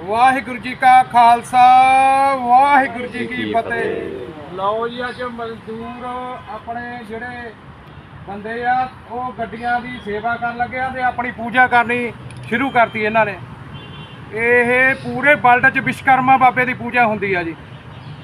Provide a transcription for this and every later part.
ਵਾਹਿਗੁਰੂ ਜੀ ਕਾ ਖਾਲਸਾ ਵਾਹਿਗੁਰੂ ਜੀ ਕੀ ਫਤਿਹ। ਲਓ ਜੀ ਅੱਜ ਮਜ਼ਦੂਰ ਆਪਣੇ ਜਿਹੜੇ ਬੰਦੇ ਆ ਉਹ ਗੱਡੀਆਂ ਦੀ ਸੇਵਾ ਕਰਨ ਲੱਗੇ ਆ ਤੇ ਆਪਣੀ ਪੂਜਾ ਕਰਨੀ ਸ਼ੁਰੂ ਕਰਤੀ ਇਹਨਾਂ ਨੇ। ਇਹ ਪੂਰੇ ਵਰਲਡ 'ਚ ਵਿਸ਼ਕਰਮਾ ਬਾਬੇ ਦੀ ਪੂਜਾ ਹੁੰਦੀ ਆ ਜੀ।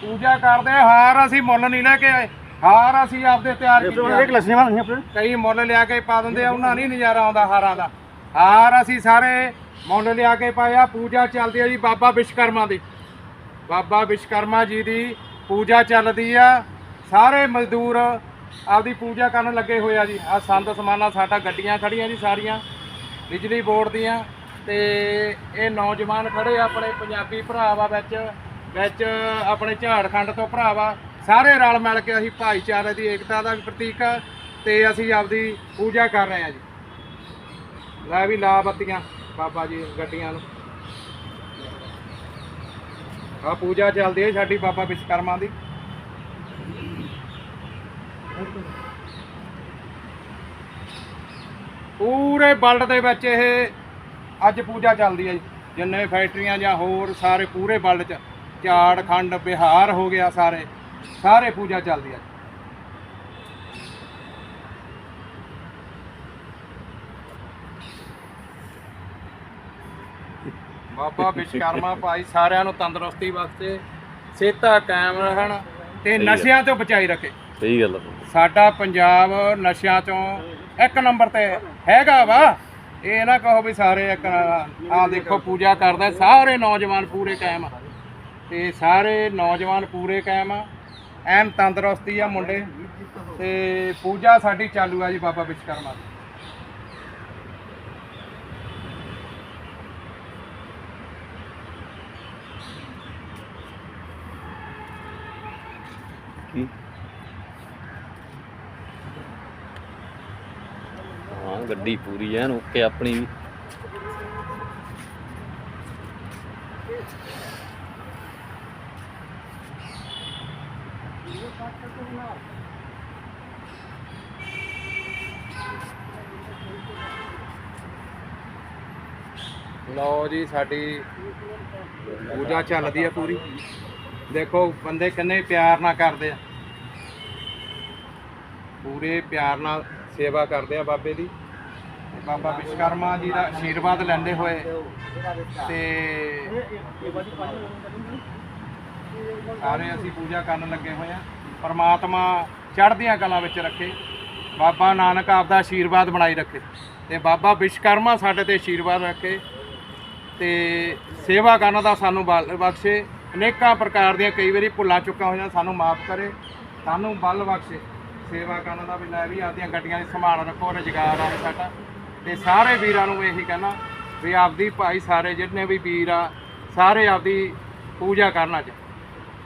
ਪੂਜਾ ਕਰਦੇ ਹਾਰ ਅਸੀਂ ਮੁੱਲ ਨਹੀਂ ਲੈ ਕੇ ਆਏ। ਹਾਰ ਅਸੀਂ ਆਪਦੇ ਤਿਆਰ ਕੀਤੇ ਕਈ ਮੁੱਲ ਲਿਆ ਕੇ ਪਾ ਦਿੰਦੇ ਆ ਉਹਨਾਂ ਨਹੀਂ ਨਜ਼ਾਰਾ ਆਉਂਦਾ ਹਾਰਾਂ ਦਾ। ਹਾਰ ਅਸੀਂ ਸਾਰੇ ਮੁੱਲ ਲਿਆ ਕੇ ਪਾਇਆ, ਪੂਜਾ ਚੱਲਦੀ ਆ ਜੀ ਬਾਬਾ ਵਿਸ਼ਕਰਮਾ ਦੀ। ਬਾਬਾ ਵਿਸ਼ਕਰਮਾ ਜੀ ਦੀ ਪੂਜਾ ਚੱਲਦੀ ਆ। ਸਾਰੇ ਮਜ਼ਦੂਰ ਆਪਦੀ ਪੂਜਾ ਕਰਨ ਲੱਗੇ ਹੋਏ ਆ ਜੀ। ਆ ਸੰਦ ਸਮਾਨਾ ਸਾਡਾ ਗੱਡੀਆਂ ਖੜੀਆਂ ਜੀ ਸਾਰੀਆਂ, ਬਿਜਲੀ ਬੋਰਡ ਦੀਆਂ ਤੇ ਇਹ ਨੌਜਵਾਨ ਖੜੇ ਆ ਆਪਣੇ ਪੰਜਾਬੀ ਭਰਾ ਵਾ ਵਿੱਚ ਵਿੱਚ ਆਪਣੇ ਝਾੜਖੰਡ ਤੋਂ ਭਰਾ ਵਾ ਸਾਰੇ ਰਲ ਮਿਲ ਕੇ ਅਸੀਂ ਭਾਈਚਾਰੇ ਦੀ ਏਕਤਾ ਦਾ ਪ੍ਰਤੀਕ ਆ ਤੇ ਅਸੀਂ ਆਪਦੀ ਪੂਜਾ ਕਰ ਰਹੇ ਆ ਜੀ। ਲੈ ਵੀ ਲਾ ਬੱਤੀਆਂ ਬਾਬਾ ਜੀ ਗੱਡੀਆਂ ਨੂੰ। ਆ ਪੂਜਾ ਚੱਲਦੀ ਹੈ ਸਾਡੀ ਬਾਬਾ ਵਿਸ਼ਕਰਮਾ ਦੀ। ਪੂਰੇ ਵਰਲਡ ਦੇ ਵਿੱਚ ਇਹ ਅੱਜ ਪੂਜਾ ਚੱਲਦੀ ਹੈ ਜੀ। ਜਿੰਨੇ ਫੈਕਟਰੀਆਂ ਜਾਂ ਹੋਰ ਸਾਰੇ ਪੂਰੇ ਵਰਲਡ 'ਚ ਝਾੜਖੰਡ, ਬਿਹਾਰ ਹੋ ਗਿਆ ਸਾਰੇ ਸਾਰੇ ਪੂਜਾ ਚੱਲਦੀ ਹੈ ਬਾਬਾ ਵਿਸ਼ਕਰਮਾ ਭਾਈ ਸਾਰਿਆਂ ਨੂੰ ਤੰਦਰੁਸਤੀ ਵਾਸਤੇ ਸਿਹਤਾਂ ਕਾਇਮ ਰਹਿਣ ਤੇ ਨਸ਼ਿਆਂ ਤੋਂ ਬਚਾਈ ਰੱਖੇ। ਸਹੀ ਗੱਲ ਸਾਡਾ ਪੰਜਾਬ ਨਸ਼ਿਆਂ ਚੋਂ ਇੱਕ ਨੰਬਰ ਤੇ ਹੈਗਾ ਵਾ। ਇਹ ਨਾ ਕਹੋ ਵੀ ਸਾਰੇ ਇੱਕ ਆ ਦੇਖੋ ਪੂਜਾ ਕਰਦਾ ਸਾਰੇ ਨੌਜਵਾਨ ਪੂਰੇ ਕਾਇਮ ਆ। ਤੇ ਸਾਰੇ ਨੌਜਵਾਨ ਪੂਰੇ ਕਾਇਮ ਆ। ਐਨ ਤੰਦਰੁਸਤੀ ਆ ਮੁੰਡੇ। ਤੇ ਪੂਜਾ ਸਾਡੀ ਚਾਲੂ ਆ ਜੀ ਬਾਬਾ ਵਿਸ਼ਕਰਮਾ ਦੀ। ਕੀ ਹਾਂ, ਗੱਡੀ ਪੂਰੀ ਐਨ ਓਕੇ ਆਪਣੀ ਵੀ। ਲਓ ਜੀ, ਸਾਡੀ ਪੂਜਾ ਚੱਲਦੀ ਆ ਪੂਰੀ। ਦੇਖੋ, ਬੰਦੇ ਕਿੰਨੇ ਪਿਆਰ ਨਾਲ ਕਰਦੇ ਆ। ਪੂਰੇ ਪਿਆਰ ਨਾਲ ਸੇਵਾ ਕਰਦੇ ਆ ਬਾਬੇ ਦੀ। ਬਾਬਾ ਵਿਸ਼ਕਰਮਾ ਜੀ ਦਾ ਆਸ਼ੀਰਵਾਦ ਲੈਂਦੇ ਹੋਏ ਤੇ ਸਾਰੇ ਅਸੀਂ ਪੂਜਾ ਕਰਨ ਲੱਗੇ ਹੋਏ ਆ। ਪਰਮਾਤਮਾ ਚੜ੍ਹਦੀਆਂ ਕਲਾਂ ਵਿੱਚ ਰੱਖੇ। ਬਾਬਾ ਨਾਨਕ ਆਪਦਾ ਆਸ਼ੀਰਵਾਦ ਬਣਾਈ ਰੱਖੇ। ਤੇ ਬਾਬਾ ਵਿਸ਼ਕਰਮਾ ਸਾਡੇ ਤੇ ਆਸ਼ੀਰਵਾਦ ਰੱਖੇ। ਤੇ ਸੇਵਾ ਕਰਨ ਦਾ ਸਾਨੂੰ ਬਲ ਬਖਸ਼ੇ। ਅਨੇਕਾਂ ਪ੍ਰਕਾਰ ਦੀਆਂ ਕਈ ਵਾਰੀ ਭੁੱਲਾਂ ਚੁੱਕਾਂ ਹੋਈਆਂ ਸਾਨੂੰ ਮਾਫ ਕਰੇ। ਸਾਨੂੰ ਬਲ ਬਖਸ਼ੇ। ਸੇਵਾ ਕਰਨ ਦਾ ਵੀ ਲੈ ਵੀ ਆਪਦੀਆਂ ਗੱਡੀਆਂ ਦੀ ਸੰਭਾਲ ਰੱਖੋ, ਰੁਜ਼ਗਾਰ ਆ ਸਾਡਾ। ਤੇ ਸਾਰੇ ਵੀਰਾਂ ਨੂੰ ਇਹੀ ਕਹਿਣਾ ਵੀ ਆਪਦੀ ਭਾਈ ਸਾਰੇ ਜਿੰਨੇ ਵੀ ਵੀਰ ਆ, ਸਾਰੇ ਆਪਦੀ ਪੂਜਾ ਕਰਨ ਅੱਜ।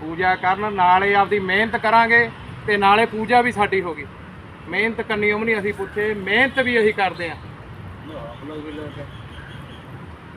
ਪੂਜਾ ਕਰਨ ਨਾਲੇ ਆਪਦੀ ਮਿਹਨਤ ਕਰਾਂਗੇ ਤੇ ਨਾਲੇ ਪੂਜਾ ਵੀ ਸਾਡੀ ਹੋਗੀ ਮਿਹਨਤ ਕਰਨੀ ਉਹ ਨਹੀਂ ਅਸੀਂ ਪੁੱਛੇ, ਮਿਹਨਤ ਵੀ ਅਸੀਂ ਕਰਦੇ ਆ